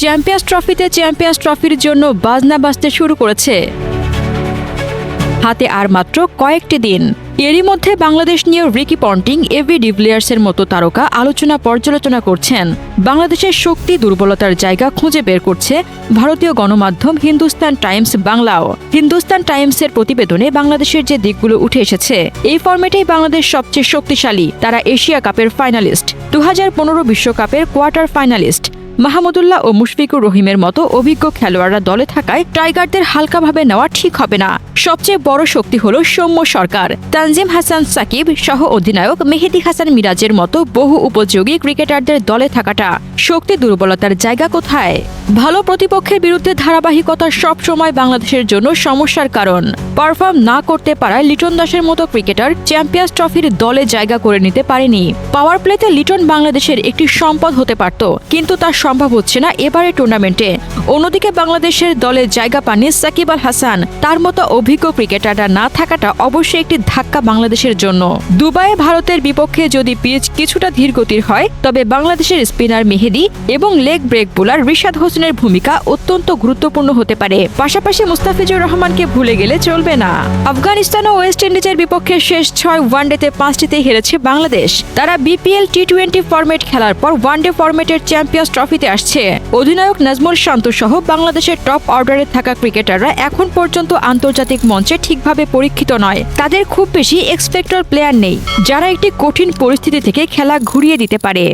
Champions ট্রফিতে champions ট্রফির জন্য বাজনা বাজতে শুরু করেছে। হাতে আর মাত্র কয়েকটি দিন। এরই মধ্যে বাংলাদেশ নিয়ে রিকি পন্টিং, এভি ডিভিলিয়ার্সের মতো তারকা আলোচনা পর্যালোচনা করছেন। বাংলাদেশের শক্তি, দুর্বলতার জায়গা খুঁজে বের করছে ভারতীয় গণমাধ্যম হিন্দুস্তান টাইমস বাংলাও। হিন্দুস্তান টাইমসের প্রতিবেদনে বাংলাদেশের যে দিকগুলো উঠে এসেছে, এই ফর্মেটেই বাংলাদেশ সবচেয়ে শক্তিশালী। তারা এশিয়া কাপের ফাইনালিস্ট। দু বিশ্বকাপের কোয়ার্টার ফাইনালিস্ট। মাহমুদুল্লাহ ও মুশফিকুর রহিমের মতো অভিজ্ঞ খেলোয়াড়রা দলে থাকায় টাইগারদের হালকাভাবে নেওয়া ঠিক হবে না। সবচেয়ে বড় শক্তি হল সৌম্য সরকার। তানজিম হাসান সাকিব সহ অধিনায়ক মেহেদি হাসান মিরাজের মতো বহু উপযোগী ক্রিকেটারদের দলে থাকাটা শক্তি দুর্বলতার জায়গা কোথায়? ভালো প্রতিপক্ষের বিরুদ্ধে ধারাবাহিকতা সবসময় বাংলাদেশের জন্য সমস্যার কারণ। পারফর্ম না করতে পারায় লিটন দাসের মতো ক্রিকেটার চ্যাম্পিয়ন্স ট্রফির দলে জায়গা করে নিতে পারেনি। পাওয়ার প্লেতে লিটন বাংলাদেশের একটি সম্পদ হতে পারত, কিন্তু তা সম্ভব হচ্ছে না এবারে টুর্নামেন্টে অন্যদিকে বাংলাদেশের দলে জায়গা পাননি সাকিব আল হাসান। তার মতো অভিজ্ঞ ক্রিকেটাররা না থাকাটা অবশ্যই একটি ধাক্কা বাংলাদেশের জন্য। দুবাইয়ে ভারতের বিপক্ষে যদি পিচ কিছুটা ধীরগতির হয়, তবে বাংলাদেশের স্পিনার মেহেদি এবং লেগ ব্রেক বোলার রিশাদ হোসেনের ভূমিকা অত্যন্ত গুরুত্বপূর্ণ হতে পারে। পাশাপাশি মুস্তাফিজুর রহমানকে ভুলে গেলে চলবে না। আফগানিস্তান ও ওয়েস্ট ইন্ডিজের বিপক্ষে শেষ ছয় ওয়ানডেতে পাঁচটিতে হেরেছে বাংলাদেশ। তারা বিপিএল টি টোয়েন্টি ফরম্যাট খেলার পর ওয়ানডে ফরম্যাটের চ্যাম্পিয়ন্স ট্রফিতে আসছে। অধিনায়ক নাজমুল শান্ত সহ বাংলাদেশের টপ অর্ডারে থাকা ক্রিকেটাররা এখন পর্যন্ত আন্তর্জাতিক মঞ্চে ঠিকভাবে পরীক্ষিত নয়। তাদের খুব বেশি এক্সপেক্টর প্লেয়ার নেই, যারা একটি কঠিন পরিস্থিতি থেকে খেলা ঘুরিয়ে দিতে পারে।